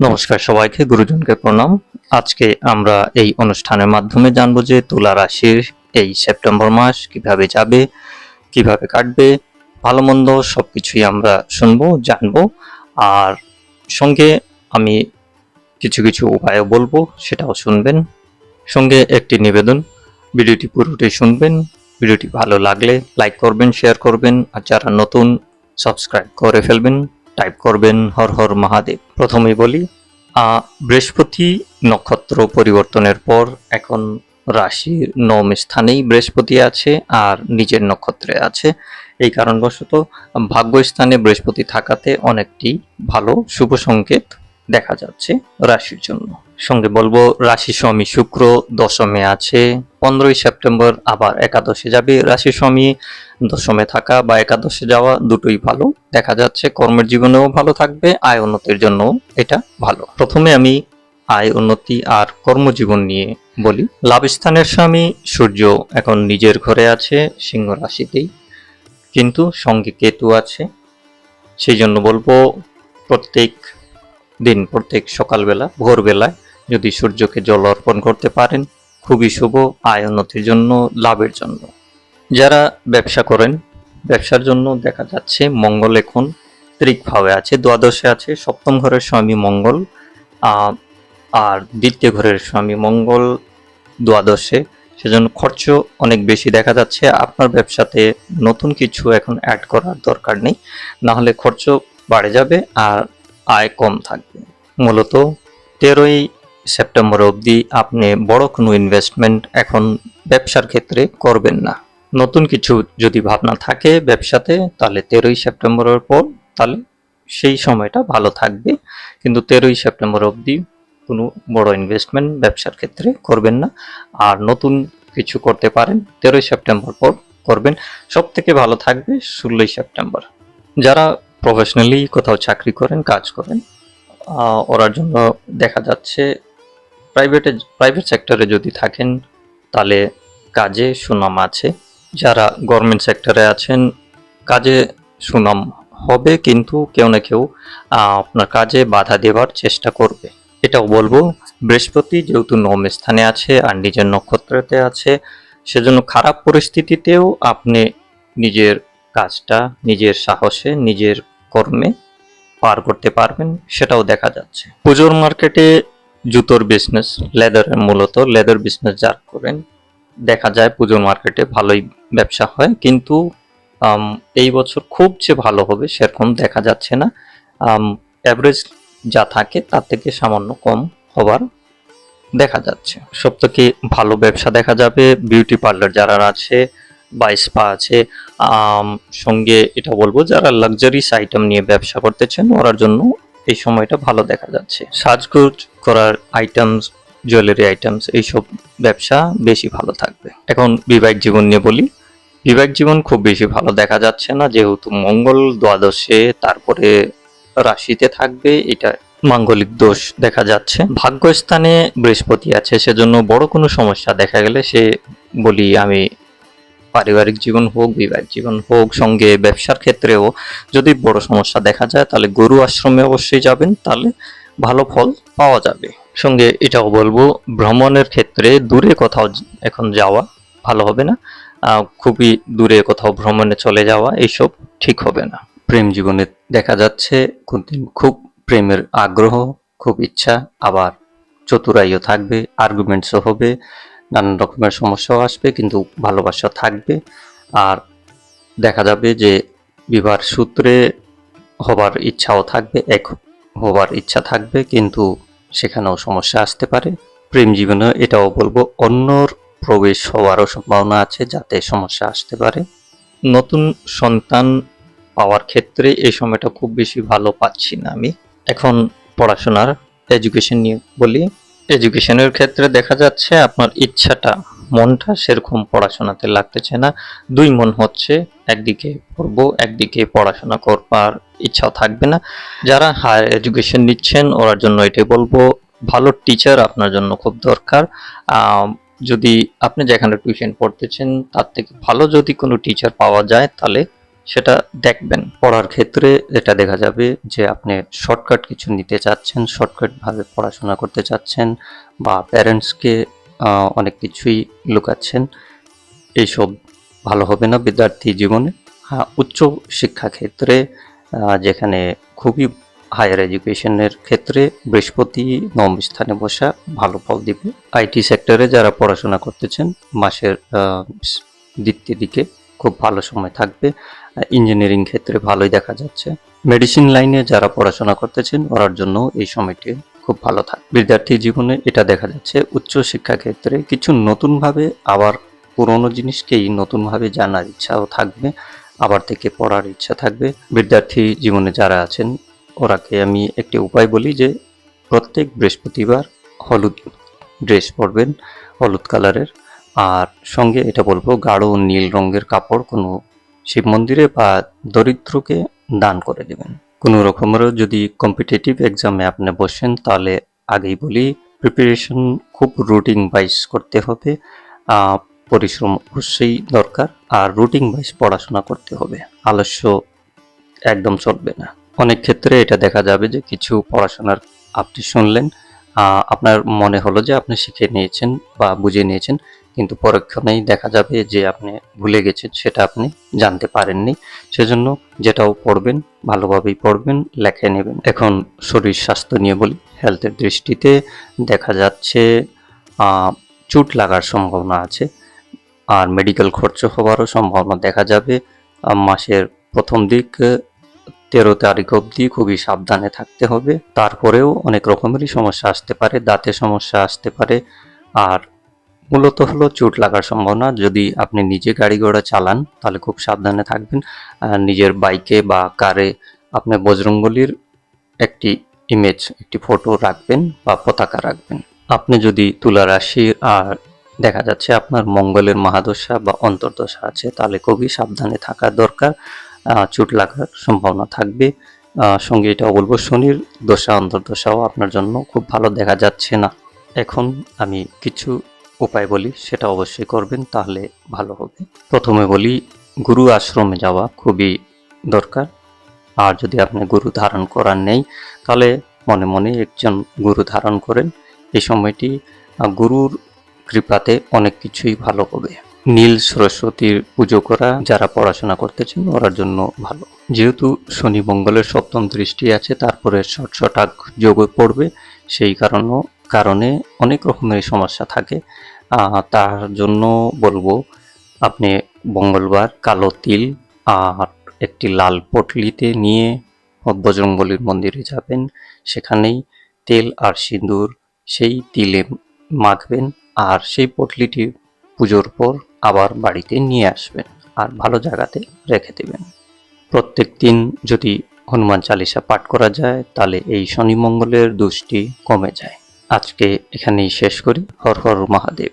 নমস্কার সবাইকে, গুরুজনকে প্রণাম। আজকে আমরা এই অনুষ্ঠানের মাধ্যমে জানব যে তুলা রাশির এই সেপ্টেম্বর মাস কীভাবে যাবে, কীভাবে কাটবে, ভালো মন্দ সব কিছুই আমরা শুনব, জানব। আর সঙ্গে আমি কিছু কিছু উপায়ও বলব, সেটাও শুনবেন। সঙ্গে একটি নিবেদন, ভিডিওটি পুরোটাই শুনবেন, ভিডিওটি ভালো লাগলে লাইক করবেন, শেয়ার করবেন, আর যারা নতুন, সাবস্ক্রাইব করে ফেলবেন টাইপ করবেন হর হর মহাদেব। প্রথমেই বলি বৃহস্পতি নক্ষত্র পরিবর্তনের পর এখন রাশির নবম স্থানেই বৃহস্পতি আছে আর নিজের নক্ষত্রে আছে। এই কারণবশত ভাগ্যস্থানে বৃহস্পতি থাকাতে অনেকটি ভালো শুভ সংকেত দেখা যাচ্ছে রাশির জন্য। সঙ্গে বলব, রাশি স্বামী শুক্র দশমে আছে। পনেরোই সেপ্টেম্বর আবার একাদশে যাবে। রাশি স্বামী দশমে থাকা বা একাদশে যাওয়া দুটোই ভালো। দেখা যাচ্ছে কর্মের জীবনেও ভালো থাকবে, আয় উন্নতির জন্য এটা ভালো। প্রথমে আমি আয়, উন্নতি আর কর্মজীবন নিয়ে বলি। লাভস্থানের স্বামী সূর্য এখন নিজের ঘরে আছে, সিংহ রাশিতেই। কিন্তু সঙ্গে কেতু আছে। সেই জন্য বলব প্রত্যেক দিন, প্রত্যেক সকালবেলা, ভোরবেলায় যদি সূর্যকে জল অর্পণ করতে পারেন খুবই শুভ আয় উন্নতির জন্য, লাভের জন্য। যারা ব্যবসা করেন, ব্যবসার জন্য দেখা যাচ্ছে মঙ্গল এখন ত্রিকভাবে আছে, দ্বাদশে আছে, সপ্তম ঘরের স্বামী মঙ্গল আর দ্বিতীয় ঘরের স্বামী মঙ্গল দ্বাদশে। সেজন্য খরচ অনেক বেশি দেখা যাচ্ছে। আপনার ব্যবসাতে নতুন কিছু এখন অ্যাড করার দরকার নেই। না হলে খরচ বাড়ে যাবে আর আয় কম থাকবে। মূলত তেরোই সেপ্টেম্বর অবধি আপনি বড় কোনো ইনভেস্টমেন্ট এখন ব্যবসার ক্ষেত্রে করবেন না। নতুন কিছু যদি ভাবনা থাকে ব্যবসাতে, তাহলে তেরোই সেপ্টেম্বরের পর তাহলে সেই সময়টা ভালো থাকবে। কিন্তু তেরোই সেপ্টেম্বর অবধি কোনো বড় ইনভেস্টমেন্ট ব্যবসার ক্ষেত্রে করবেন না। আর নতুন কিছু করতে পারেন, তেরোই সেপ্টেম্বর পর করবেন। সব থেকে ভালো থাকবে ষোলোই সেপ্টেম্বর। যারা প্রফেশনালি কোথাও চাকরি করেন, কাজ করেন ওরার জন্য দেখা যাচ্ছে প্রাইভেটে, প্রাইভেট সেক্টরে যদি থাকেন, তাহলে কাজে সুনাম আছে। যারা গভর্নমেন্ট সেক্টরে আছেন, কাজে সুনাম হবে, কিন্তু কেউ না কেউ আপনার কাজে বাধা দেওয়ার চেষ্টা করবে। এটাও বলব, বৃহস্পতি যেহেতু নম স্থানে আছে, আর নিজের নক্ষত্রতে আছে, সেজন্য খারাপ পরিস্থিতিতেও আপনি নিজের কাজটা, নিজের সাহসে, নিজের কর্মে পার করতে পারবেন, সেটাও দেখা যাচ্ছে। পুজোর মার্কেটে জুতোর বিজনেস লেদারের মূলত লেদার বিজনেস যারা করেন। দেখা যায় পুজোর মার্কেটে ভালোই ব্যবসা হয়, কিন্তু এই বছর খুব যে ভালো হবে সেরকম দেখা যাচ্ছে না। অ্যাভারেজ যা থাকে তার থেকে সামান্য কম হবার দেখা যাচ্ছে। সব থেকে ভালো ব্যবসা দেখা যাবে বিউটি পার্লার যারা আছে বা স্পা আছে সঙ্গে এটা বলব যারা লাক্সারিস আইটেম নিয়ে ব্যবসা করতেছেন ওরার জন্য এই সময়টা ভালো দেখা যাচ্ছে। সাজগোজ করার আইটেমস জুয়েলারি আইটেমস এইসব ব্যবসা বেশি ভালো থাকবে। এখন বিবাহিক জীবন নিয়ে বলি, বিবাহিক জীবন খুব বেশি ভালো দেখা যাচ্ছে না, যেহেতু মঙ্গল দ্বাদশে তারপরে রাশিতে থাকবে, এটা মাঙ্গলিক দোষ দেখা যাচ্ছে। ভাগ্যস্থানে বৃহস্পতি আছে, সেজন্য বড় কোনো সমস্যা দেখা গেলে সে বলি আমি পারিবারিক জীবন হোক, বিবাহিক জীবন হোক, সঙ্গে ব্যবসার ক্ষেত্রেও যদি বড় সমস্যা দেখা যায়, তাহলে গরু আশ্রমে অবশ্যই যাবেন, তাহলে ভালো ফল পাওয়া যাবে। সঙ্গে এটাও বলব, ভ্রমণের ক্ষেত্রে দূরে কোথাও এখন যাওয়া ভালো হবে না। খুবই দূরে কোথাও ভ্রমণে চলে যাওয়া, এইসব ঠিক হবে না। প্রেম জীবনে দেখা যাচ্ছে, কোনদিন খুব প্রেমের আগ্রহ, খুব ইচ্ছা, আবার চতুরাইও থাকবে আর্গুমেন্টসও হবে। নানান রকমের সমস্যাও আসবে, কিন্তু ভালোবাসা থাকবে। আর দেখা যাবে যে বিবাহ সূত্রে হবার ইচ্ছাও থাকবে, এক হবার ইচ্ছা থাকবে, কিন্তু সেখানেও সমস্যা আসতে পারে। প্রেম জীবনে এটাও বলব, অন্যর প্রবেশ হওয়ারও সম্ভাবনা আছে যাতে সমস্যা আসতে পারে। নতুন সন্তান পাওয়ার ক্ষেত্রে এই সময়টা খুব বেশি ভালো পাচ্ছি না আমি। এখন পড়াশোনার এডুকেশন নিয়ে বলি এডুকেশনের ক্ষেত্রে দেখা যাচ্ছে আপনার ইচ্ছাটা, মনটা সেরকম পড়াশোনাতে লাগতেছে না। দুই মন হচ্ছে একদিকে পড়ব, একদিকে পড়াশোনা করবার ইচ্ছাও থাকবে না। যারা হায়ার এডুকেশন নিচ্ছেন, ওরার জন্য এটাই বলব, ভালো টিচার আপনার জন্য খুব দরকার। যদি আপনি যেখানে টিউশন পড়তেছেন, তার থেকে ভালো যদি কোনো টিচার পাওয়া যায়, তাহলে সেটা দেখবেন। পড়ার ক্ষেত্রে এটা দেখা যাবে যে আপনি শর্টকাট কিছু নিতে চাচ্ছেন শর্টকাট ভাবে পড়াশোনা করতে চাচ্ছেন বা প্যারেন্টসকে অনেক কিছুই লুকাচ্ছেন, এইসব ভালো হবে না বিদ্যার্থী জীবনে। হ্যাঁ উচ্চ শিক্ষা ক্ষেত্রে যেখানে খুবই হায়ার এডুকেশনের ক্ষেত্রে বৃহস্পতি নবম স্থানে বসা ভালো ফল দিবে। আইটি সেক্টরে যারা পড়াশোনা করতেছেন, মাসের দ্বিতীয় দিকে খুব ভালো সময় থাকবে। ইঞ্জিনিয়ারিং ক্ষেত্রে ভালোই দেখা যাচ্ছে। মেডিসিন লাইনে যারা পড়াশোনা করতেছেন, ওরার জন্য এই সময়টি খুব ভালো থাকবে বিদ্যার্থী জীবনে এটা দেখা যাচ্ছে উচ্চ শিক্ষা ক্ষেত্রে কিছু নতুনভাবে আবার পুরনো জিনিসকেই নতুনভাবে জানার ইচ্ছাও থাকবে, আবার থেকে পড়ার ইচ্ছা থাকবে। বিদ্যার্থী জীবনে যারা আছেন, ওরাকে আমি একটি উপায় বলি যে, প্রত্যেক বৃহস্পতিবার হলুদ ড্রেস পরবেন, হলুদ কালারের। আর সঙ্গে এটা বলব, গাঢ় নীল রঙের কাপড় কোনো শিব মন্দিরে বা দরিদ্রকে দান করে দেবেন। কোনো রকমেরও যদি কম্পিটিটিভ এক্সামে আপনি বসেন, তাহলে আগেই বলি প্রিপারেশন খুব রুটিন ওয়াইজ করতে হবে। পরিশ্রম অবশ্যই দরকার, আর রুটিন ওয়াইজ পড়াশোনা করতে হবে। আলস্য একদম চলবে না। অনেক ক্ষেত্রে এটা দেখা যাবে যে কিছু পড়াশোনার আপনি শুনলেন আপনার মনে হলো যে আপনি শিখে নিয়েছেন বা বুঝে নিয়েছেন কিন্তু পরক্ষণেই দেখা যাবে যে আপনি ভুলে গেছেন, সেটা আপনি জানতে পারেননি। সেজন্য যেটাও পড়বেন, ভালোভাবেই পড়বেন, লেখে নেবেন। এখন শরীর স্বাস্থ্য নিয়ে বলি। হেলথের দৃষ্টিতে দেখা যাচ্ছে চোট লাগার সম্ভাবনা আছে, আর মেডিকেল খরচ হওয়ারও সম্ভাবনা দেখা যাবে। মাসের প্রথম দিক, তেরো তারিখ অবধি খুবই সাবধানে থাকতে হবে। তারপরেও অনেক রকমেরই সমস্যা আসতে পারে দাঁতের সমস্যা আসতে পারে, আর মূলত হলো চোট লাগার সম্ভাবনা। যদি আপনি নিজে গাড়ি ঘোড়া চালান, তাহলে খুব সাবধানে থাকবেন। নিজের বাইকে বা কারে আপনি বজরঙ্গলির একটি ইমেজ একটি ফটো রাখবেন বা পতাকা রাখবেন। আপনি যদি তুলা রাশি, আর দেখা যাচ্ছে আপনার মঙ্গলের মহাদশা বা অন্তর্দশা আছে, তাহলে খুবই সাবধানে থাকা দরকার। চোট লাগার সম্ভাবনা থাকবে। সঙ্গে এটা বলব, শনির দশা, অন্তর্দশাও আপনার জন্য খুব ভালো দেখা যাচ্ছে না। এখন আমি কিছু উপায় বলি, সেটা অবশ্যই করবেন, তাহলে ভালো হবে। প্রথমে বলি, গুরু আশ্রমে যাওয়া খুবই দরকার। আর যদি আপনি গুরু ধারণ করার নেই, তাহলে মনে মনে একজন গুরু ধারণ করেন। এই সময়টি গুরুর কৃপাতে অনেক কিছুই ভালো হবে। নীল সরস্বতীর পুজো করা, যারা পড়াশোনা করতেছেন, ওরার জন্য ভালো। যেহেতু শনি মঙ্গলের সপ্তম দৃষ্টি আছে, তারপরে শট শটাক যোগ পড়বে, সেই কারণও কারণে অনেক রকমের সমস্যা থাকে। তার জন্য বলব, আপনি মঙ্গলবার কালো তিল আর একটি লাল পটলিতে নিয়ে বজরঙ্গলির মন্দিরে যাবেন। সেখানেই তেল আর সিঁদুর সেই তিলে মাখবেন আর সেই পটলিটি পুজোর পর আবার বাড়িতে নিয়ে আসবেন আর ভালো জায়গাতে রেখে দেবেন। প্রত্যেক দিন যদি হনুমান চালিসা পাঠ করা যায়, তাহলে এই শনি মঙ্গলের দোষটি কমে যায়। আজকে এখানেই শেষ করি। হর হর মহাদেব।